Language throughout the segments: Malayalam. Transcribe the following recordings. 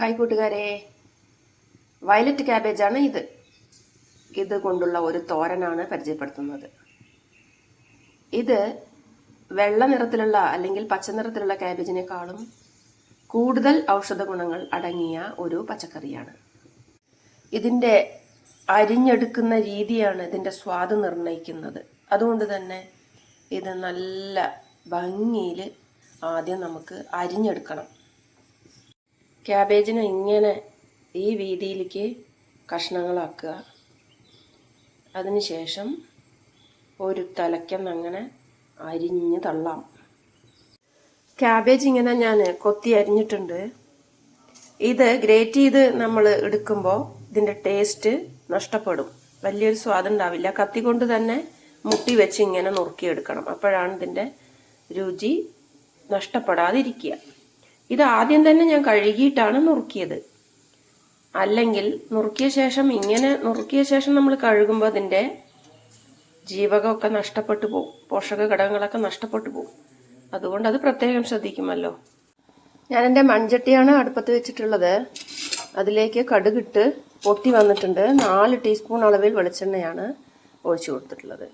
ഹായ് കൂട്ടുകാരെ വയലറ്റ് ക്യാബേജാണ് ഇത്. ഇത് കൊണ്ടുള്ള ഒരു തോരനാണ് പരിചയപ്പെടുത്തുന്നത്. ഇത് വെള്ള നിറത്തിലുള്ള അല്ലെങ്കിൽ പച്ച നിറത്തിലുള്ള ക്യാബേജിനേക്കാളും കൂടുതൽ ഔഷധ ഗുണങ്ങൾ അടങ്ങിയ ഒരു പച്ചക്കറിയാണ്. ഇതിന്റെ അരിഞ്ഞെടുക്കുന്ന രീതിയാണ് ഇതിന്റെ സ്വാദ് നിർണയിക്കുന്നത്. അതുകൊണ്ട് തന്നെ ഇത് നല്ല ഭംഗിയിൽ ആദ്യം നമുക്ക് അരിഞ്ഞെടുക്കണം. ക്യാബേജിനെ ഇങ്ങനെ ഈ വീതിയിലേക്ക് കഷ്ണങ്ങളാക്കുക. അതിനുശേഷം ഒരു തലയ്ക്കെന്ന് അങ്ങനെ അരിഞ്ഞ് തള്ളാം. ക്യാബേജ് ഇങ്ങനെ ഞാൻ കൊത്തി അരിഞ്ഞിട്ടുണ്ട്. ഇത് ഗ്രേറ്റ് ചെയ്ത് നമ്മൾ എടുക്കുമ്പോൾ ഇതിന്റെ ടേസ്റ്റ് നഷ്ടപ്പെടും. വലിയൊരു സ്വാദുണ്ടാവില്ല കത്തി കൊണ്ട് തന്നെ മുട്ടി വെച്ച് ഇങ്ങനെ നുറുക്കിയെടുക്കണം അപ്പോഴാണ് ഇതിന്റെ രുചി നഷ്ടപ്പെടാതിരിക്കുക. ഇത് ആദ്യം തന്നെ ഞാൻ കഴുകിയിട്ടാണ് നുറുക്കിയത്. അല്ലെങ്കിൽ നുറുക്കിയ ശേഷം ഇങ്ങനെ നുറുക്കിയ ശേഷം നമ്മൾ കഴുകുമ്പോൾ അതിന്റെ ജീവകമൊക്കെ നഷ്ടപ്പെട്ടു പോകും. പോഷക ഘടകങ്ങളൊക്കെ നഷ്ടപ്പെട്ടു പോകും. അതുകൊണ്ട് അത് പ്രത്യേകം ശ്രദ്ധിക്കുമല്ലോ. ഞാൻ എന്റെ മൺചട്ടിയാണ് അടുപ്പത്ത് വെച്ചിട്ടുള്ളത്. അതിലേക്ക് കടുകിട്ട് പൊട്ടി വന്നിട്ടുണ്ട്. നാല് ടീസ്പൂൺ അളവിൽ വെളിച്ചെണ്ണയാണ് ഒഴിച്ചു കൊടുത്തിട്ടുള്ളത്.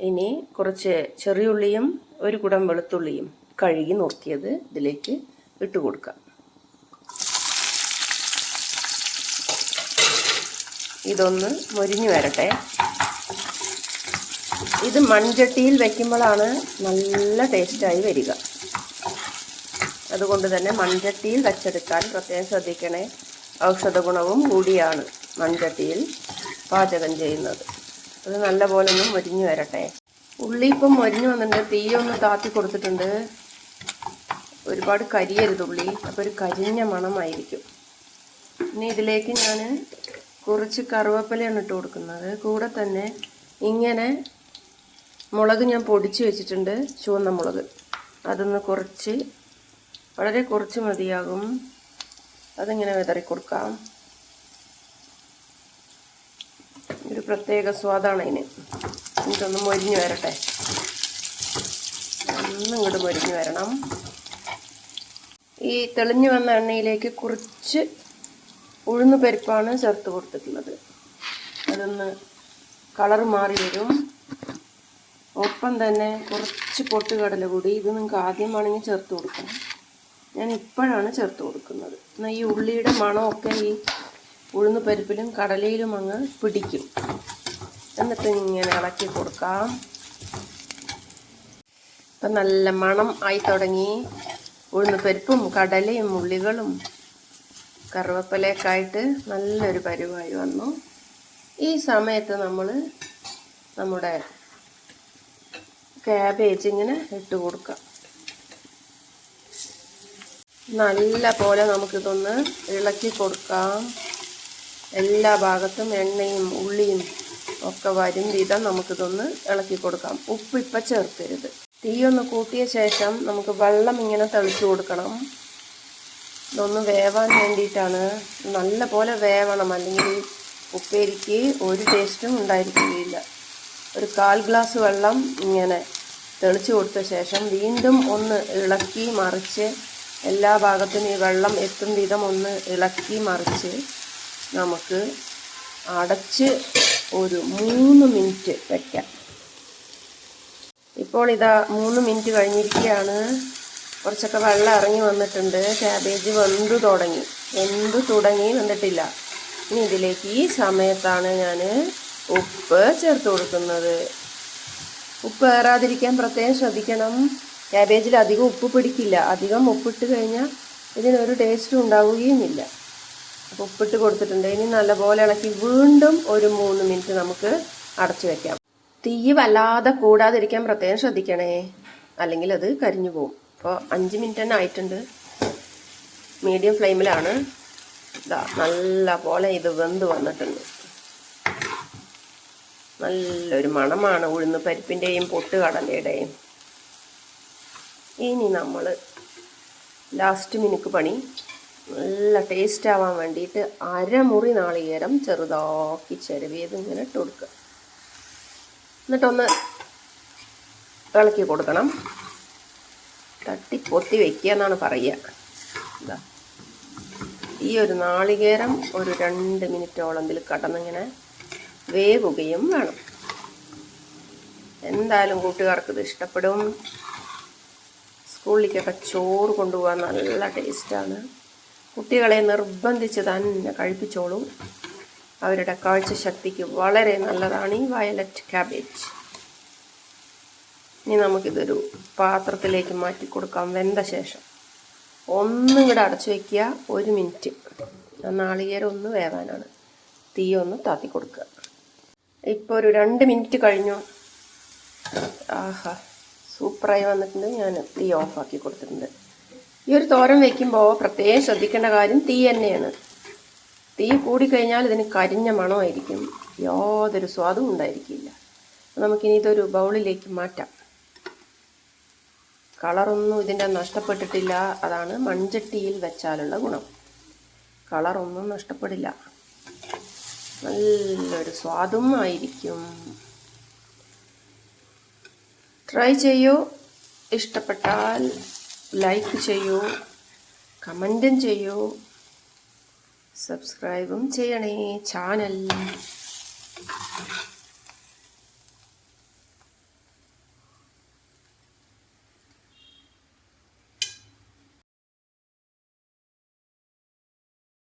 ഇനി കുറച്ച് ചെറിയുള്ളിയും ഒരു കുടം വെളുത്തുള്ളിയും കഴുകി നുറുക്കിയത് ഇതിലേക്ക് ഇട്ട് കൊടുക്കാം. ഇതൊന്ന് മൊരിഞ്ഞു വരട്ടെ. ഇത് മൺചട്ടിയിൽ വയ്ക്കുമ്പോഴാണ് നല്ല ടേസ്റ്റായി വരിക. അതുകൊണ്ട് തന്നെ മൺചട്ടിയിൽ വച്ചെടുക്കാൻ പ്രത്യേകം ശ്രദ്ധിക്കണേ. ഔഷധ ഗുണവും കൂടിയാണ് മൺചട്ടിയിൽ പാചകം ചെയ്യുന്നത്. അത് നല്ലപോലെ ഒന്ന് മൊരിഞ്ഞു വരട്ടെ. ഉള്ളി ഇപ്പം മൊരിഞ്ഞു വന്നിട്ടുണ്ട്. തീയൊന്ന് താത്തി കൊടുത്തിട്ടുണ്ട്. ഒരുപാട് കരിയരുത് ഉള്ളി. അപ്പോൾ ഒരു കരിഞ്ഞ മണമായിരിക്കും. ഇനി ഇതിലേക്ക് ഞാൻ കുറച്ച് കറുവപ്പലയാണ് ഇട്ട് കൊടുക്കുന്നത്. കൂടെ തന്നെ ഇങ്ങനെ മുളക് ഞാൻ പൊടിച്ച് വെച്ചിട്ടുണ്ട്. ചുവന്ന മുളക്. അതൊന്ന് കുറച്ച് വളരെ കുറച്ച് മതിയാകും. അതിങ്ങനെ വിതറി കൊടുക്കാം. ഒരു പ്രത്യേക സ്വാദാണ് അതിന്. എനിക്കൊന്ന് മൊരിഞ്ഞ് വരട്ടെ. ഒന്നും ഇങ്ങോട്ട് മൊരിഞ്ഞ് വരണം. ഈ തെളിഞ്ഞു വന്ന എണ്ണയിലേക്ക് കുറച്ച് ഉഴുന്ന് പരിപ്പാണ് ചേർത്ത് കൊടുത്തിട്ടുള്ളത്. അതൊന്ന് കളർ മാറി വരും. ഒപ്പം തന്നെ കുറച്ച് പൊട്ടുകടല കൂടി ഇത് നിങ്ങൾക്ക് ആദ്യം വേണമെങ്കിൽ ചേർത്ത് കൊടുക്കണം. ഞാൻ ഇപ്പോഴാണ് ചേർത്ത് കൊടുക്കുന്നത്. എന്നാൽ ഈ ഉള്ളിയുടെ മണമൊക്കെ ഈ ഉഴുന്ന് പരിപ്പിലും കടലയിലും അങ്ങ് പിടിക്കും. എന്നിട്ട് ഇങ്ങനെ ഇളക്കി കൊടുക്കാം. ഇപ്പം നല്ല മണം ആയി തുടങ്ങി. ഉഴുന്ന് പരിപ്പും കടലയും ഉള്ളികളും കറുവപ്പലയൊക്കെ നല്ലൊരു പരിവായി വന്നു. ഈ സമയത്ത് നമ്മൾ നമ്മുടെ ക്യാബേജ് ഇങ്ങനെ ഇട്ട് കൊടുക്കാം. നല്ല പോലെ നമുക്കിതൊന്ന് ഇളക്കി കൊടുക്കാം. എല്ലാ ഭാഗത്തും എണ്ണയും ഉള്ളിയും ഒക്കെ വരും വിധം നമുക്കിതൊന്ന് ഇളക്കി കൊടുക്കാം. ഉപ്പ് ഇപ്പം ചേർക്കരുത്. തീ ഒന്ന് കൂട്ടിയ ശേഷം നമുക്ക് വെള്ളം ഇങ്ങനെ തളിച്ചു കൊടുക്കണം. ഇതൊന്ന് വേവാൻ വേണ്ടിയിട്ടാണ്. നല്ല പോലെ വേവണം. അല്ലെങ്കിൽ ഉപ്പേരിക്ക് ഒരു ടേസ്റ്റും ഉണ്ടായിരിക്കുകയില്ല. ഒരു കാൽ ഗ്ലാസ് വെള്ളം ഇങ്ങനെ തെളിച്ചു കൊടുത്ത ശേഷം വീണ്ടും ഒന്ന് ഇളക്കി മറിച്ച് എല്ലാ ഭാഗത്തും ഈ വെള്ളം എത്തും വിധം ഒന്ന് ഇളക്കി മറിച്ച് നമുക്ക് അടച്ച് ഒരു മൂന്ന് മിനിറ്റ് വയ്ക്കാം ഇപ്പോൾ ഇതാ മൂന്ന് മിനിറ്റ് കഴിഞ്ഞിരിക്കുകയാണ്. കുറച്ചൊക്കെ വെള്ളം ഇറങ്ങി വന്നിട്ടുണ്ട്. ക്യാബേജ് വെന്തു തുടങ്ങി. വെന്തു തുടങ്ങി വന്നിട്ടില്ല. ഇനി ഇതിലേക്ക് ഈ സമയത്താണ് ഞാൻ ഉപ്പ് ചേർത്ത് കൊടുക്കുന്നത്. ഉപ്പ് ഏറാതിരിക്കാൻ പ്രത്യേകം ശ്രദ്ധിക്കണം. ക്യാബേജിൽ അധികം ഉപ്പ് പിടിക്കില്ല. അധികം ഉപ്പിട്ട് കഴിഞ്ഞാൽ ഇതിനൊരു ടേസ്റ്റും ഉണ്ടാവുകയുമില്ല. അപ്പോൾ ഉപ്പിട്ട് കൊടുത്തിട്ടുണ്ട്. ഇനി നല്ലപോലെ ഇളക്കി വീണ്ടും ഒരു മൂന്ന് മിനിറ്റ് നമുക്ക് അടച്ചു വെക്കാം. തീ വല്ലാതെ കൂടാതിരിക്കാൻ പ്രത്യേകം ശ്രദ്ധിക്കണേ. അല്ലെങ്കിൽ അത് കരിഞ്ഞു പോകും. അപ്പോൾ അഞ്ച് മിനിറ്റ് തന്നെ ആയിട്ടുണ്ട്. മീഡിയം ഫ്ലെയിമിലാണ് ഇതാ നല്ല പോലെ ഇത് വെന്ത് വന്നിട്ടുണ്ട്. നല്ലൊരു മണമാണ് ഉഴുന്ന് പരിപ്പിന്റെയും പൊട്ടുകടലയുടെയും ഇനി നമ്മൾ ലാസ്റ്റ് മിനുക്ക് പണി. നല്ല ടേസ്റ്റ് ആവാൻ വേണ്ടിയിട്ട് അരമുറി നാളികേരം ചെറുതാക്കി ചിരവിയത് ഇങ്ങനെ ഇട്ട് കൊടുക്കുക. എന്നിട്ടൊന്ന് ഇളക്കി കൊടുക്കണം. തട്ടി പൊത്തി വയ്ക്കുക എന്നാണ് പറയുക. ഇതാ. ഈ ഒരു നാളികേരം ഒരു രണ്ട് മിനിറ്റോളം ഇതിൽ കടന്നിങ്ങനെ വേവുകയും വേണം. എന്തായാലും കൂട്ടുകാർക്ക് ഇത് ഇഷ്ടപ്പെടും. സ്കൂളിലേക്കൊക്കെ ചോറ് കൊണ്ടുപോകാൻ നല്ല ടേസ്റ്റാണ് കുട്ടികളെ നിർബന്ധിച്ച് തന്നെ കഴിപ്പിച്ചോളും. അവരുടെ കാഴ്ചശക്തിക്ക് വളരെ നല്ലതാണ് ഈ വയലറ്റ് ക്യാബേജ്. ഇനി നമുക്കിതൊരു പാത്രത്തിലേക്ക് മാറ്റി കൊടുക്കാം വെന്ത ശേഷം. ഒന്നും കൂടെ അടച്ചു വയ്ക്കുക ഒരു മിനിറ്റ്. ആ നാളികേരം ഒന്ന് വേവാനാണ്. തീ ഒന്ന് താത്തി കൊടുക്കുക. ഇപ്പോൾ ഒരു രണ്ട് മിനിറ്റ് കഴിഞ്ഞു. ആഹാ സൂപ്പറായി വന്നിട്ടുണ്ട്. ഞാൻ തീ ഓഫാക്കി കൊടുത്തിട്ടുണ്ട്. ഈ ഒരു തോരം വയ്ക്കുമ്പോൾ പ്രത്യേകം ശ്രദ്ധിക്കേണ്ട കാര്യം തീ തന്നെയാണ്. തീ കൂടിക്കഴിഞ്ഞാൽ ഇതിന് കരിഞ്ഞ മണമായിരിക്കും. യാതൊരു സ്വാദും ഉണ്ടായിരിക്കില്ല. നമുക്കിനി ഇതൊരു ബൗളിലേക്ക് മാറ്റാം. കളറൊന്നും ഇതിന്റെ നഷ്ടപ്പെട്ടിട്ടില്ല. അതാണ് മൺചട്ടിയിൽ വെച്ചാലുള്ള ഗുണം. കളറൊന്നും നഷ്ടപ്പെടില്ല. നല്ലൊരു സ്വാദും ആയിരിക്കും. ട്രൈ ചെയ്യൂ. ഇഷ്ടപ്പെട്ടാൽ ലൈക്ക് ചെയ്യൂ. കമന്റും ചെയ്യൂ. സബ്സ്ക്രൈബും ചെയ്യണേ ചാനൽ